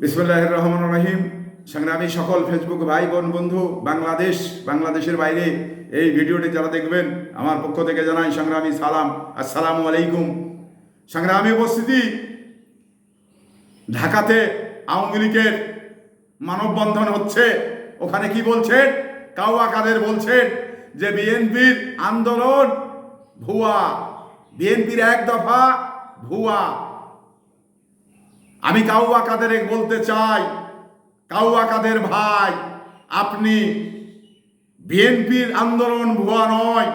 বিসমুল্লাহ রহমান রহিম। সংগ্রামী সকল ফেসবুক ভাই, বোন, বন্ধু, বাংলাদেশ, বাংলাদেশের বাইরে এই ভিডিওটি যারা দেখবেন, আমার পক্ষ থেকে জানাই সংগ্রামী সালাম। আসসালামু আলাইকুম। সংগ্রামী উপস্থিতি, ঢাকাতে আওয়ামী লীগের মানববন্ধন হচ্ছে। ওখানে কি বলছেন? কাউয়া কাদের বলছেন যে বিএনপির আন্দোলন ভুয়া। বিএনপির এক দফা ভুয়া। আমি কাউয়া কাদের বলতে চাই, কাউয়া কাদের ভাই, আপনি বিএনপির আন্দোলন ভুয়া নয়,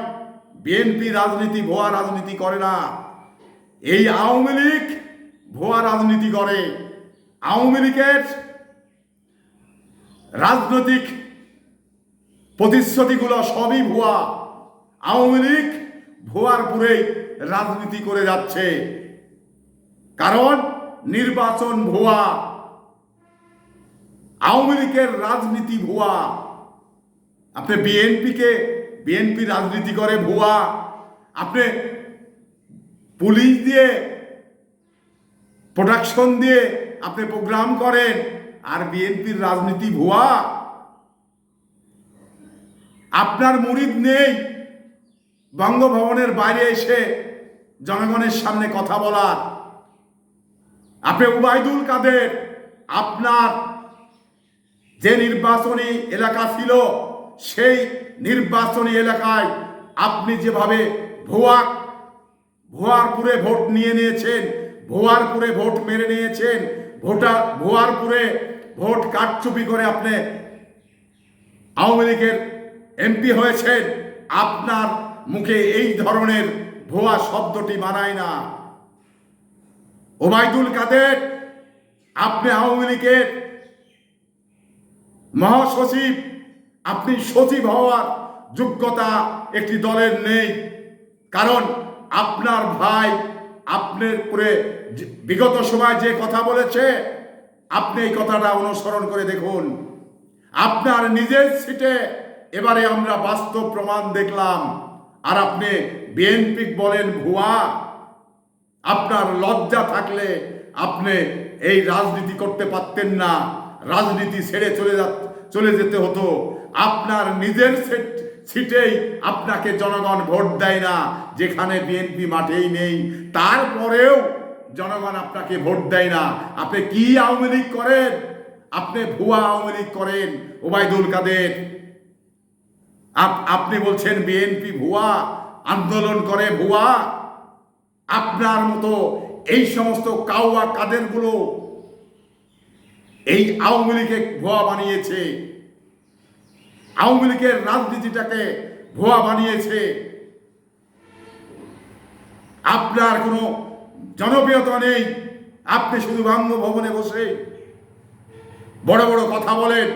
বিএনপি রাজনীতি ভুয়া রাজনীতি করে না। এই আওয়ামী লীগ ভুয়া রাজনীতি করে। আওয়ামী লীগের রাজনৈতিক প্রতিশ্রুতিগুলো সবই ভুয়া। আওয়ামী লীগ ভুয়ার পুরেই রাজনীতি করে যাচ্ছে। কারণ নির্বাচন ভুয়া। আওয়ামী লীগের রাজনীতি ভুয়া। আপনি বিএনপিকে, বিএনপি রাজনীতি করে ভুয়া। আপনি পুলিশ দিয়ে, প্রোডাকশন দিয়ে আপনি প্রোগ্রাম করেন, আর বিএনপির রাজনীতি ভুয়া। আপনার মুরিদ নেই। বঙ্গভবনের বাইরে এসে জনগণের সামনে কথা বলার। আপনি উবাইদুল কাদের, আপনার যে নির্বাচনী এলাকা ছিল, সেই নির্বাচনী এলাকায় আপনি যেভাবে ভুয়া, ভুয়ারপুরে ভোট নিয়ে নিয়েছেন, ভুয়ারপুরে ভোট মেরে নিয়েছেন ভোটার ভুয়ারপুরে ভোট কাটচুপি করে আপনি আওয়ামী লীগের এমপি হয়েছেন, আপনার মুখে এই ধরনের ভুয়া শব্দটি মানায় না। ওবায়দুল কাদের, আপনি আওয়ামী লীগের মহাসচিব, আপনি সচিব হওয়ার যোগ্যতা একটি দলের নেই। কারণ আপনার ভাই আপনার যে- বিগত সময় যে কথা বলেছে, আপনি এই কথাটা অনুসরণ করে দেখুন। আপনার নিজের সিটে এবারে আমরা বাস্তব প্রমাণ দেখলাম। আর আপনি বিএনপি বলেন ভুয়া আপনার লজ্জা থাকলে আপনি এই রাজনীতি করতে পারতেন না। রাজনীতি ছেড়ে চলে যা চলে যেতে হতো। আপনার নিজের সেট- সিটেই আপনাকে জনগণ ভোট দেয় না, যেখানে বিএনপি মাঠেই নেই। তারপরেও জনগণ আপনাকে ভোট দেয় না। আপনি কি আওয়ামী লীগ করেন? আপনি ভুয়া আওয়ামী লীগ করেন, ওবায়দুল কাদের। আপ- আপনি বলছেন বিএনপি ভুয়া, আন্দোলন করে ভুয়া। আপনার মতো এই সমস্ত কাউয়া কাদেরগুলো এই আওয়ামী লীগে ভুয়া বানিয়েছে। আওয়ামী লীগের রাজনীতিটাকে ভুয়া বানিয়েছে। আপনার কোনো জনপ্রিয়তা নেই। আপনি শুধু বঙ্গভবনে বসে বড় বড় কথা বলেন,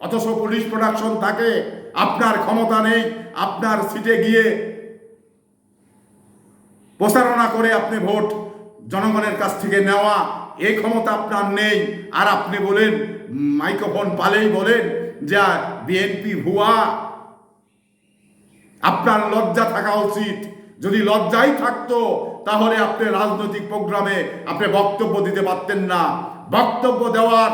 অথচ পুলিশ প্রোডাকশন থাকে, আপনার ক্ষমতা নেই, আপনার সিটে গিয়ে প্রচারণা করে আপনি ভোট জনগণের কাছ থেকে নেওয়া এই ক্ষমতা আপনার নেই। আর আপনি বলেন, মাইক্রোফোন পালেই বলেন যে বিএনপি ভুয়া। আপনার লজ্জা থাকা উচিত। যদি লজ্জাই থাকতো, তাহলে আপনি রাজনৈতিক প্রোগ্রামে আপনি বক্তব্য দিতে পারতেন না। বক্তব্য দেওয়ার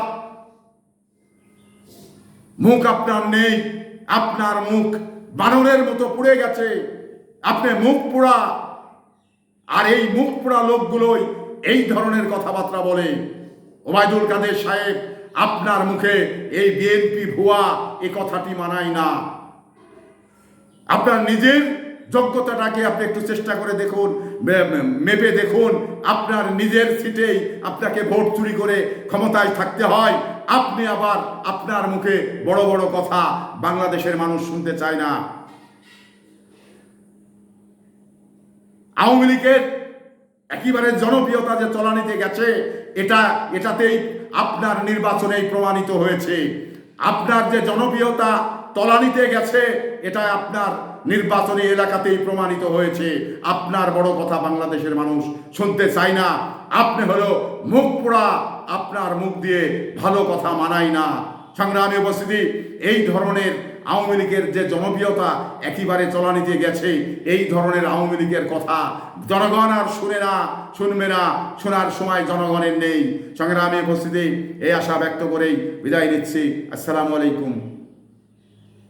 মুখ আপনার নেই। আপনার মুখ বানরের মতো পুড়ে গেছে। আপনি মুখ পোড়া আর এই মুখ পোড়া লোকগুলোই এই ধরনের কথাবার্তা বলে। ওবায়দুল কাদের সাহেব, আপনার মুখে এই বিএনপি ভুয়া এ কথাটি মানায় না। আপনার নিজের যোগ্যতাটাকে আপনি একটু চেষ্টা করে দেখুন মেপে দেখুন। আপনার নিজের সিটেই আপনাকে ভোট চুরি করে ক্ষমতায় থাকতে হয়। আপনি আবার আপনার মুখে বড় বড় কথা বাংলাদেশের মানুষ শুনতে চায় না। আওয়ামী লীগের একেবারে জনপ্রিয়তা যে চলানিতে গেছে, এটা, এটাতেই আপনার নির্বাচনেই প্রমাণিত হয়েছে। আপনার যে জনপ্রিয়তা তলানিতে গেছে, এটা আপনার নির্বাচনী এলাকাতেই প্রমাণিত হয়েছে। আপনার বড় কথা বাংলাদেশের মানুষ শুনতে চায় না। আপনি হলো মুখ পোড়া, আপনার মুখ দিয়ে ভালো কথা মানায় না। সংগ্রামী উপস্থিতি, এই ধরনের আওয়ামী লীগের যে জনপ্রিয়তা একেবারে চলানিতে গেছে, এই ধরনের আওয়ামী লীগের কথা জনগণ আর শুনে না, শুনবে না, শোনার সময় জনগণের নেই। সংগ্রামে উপস্থিতি, এই আশা ব্যক্ত করেই বিদায় নিচ্ছি। আসসালামু আলাইকুম।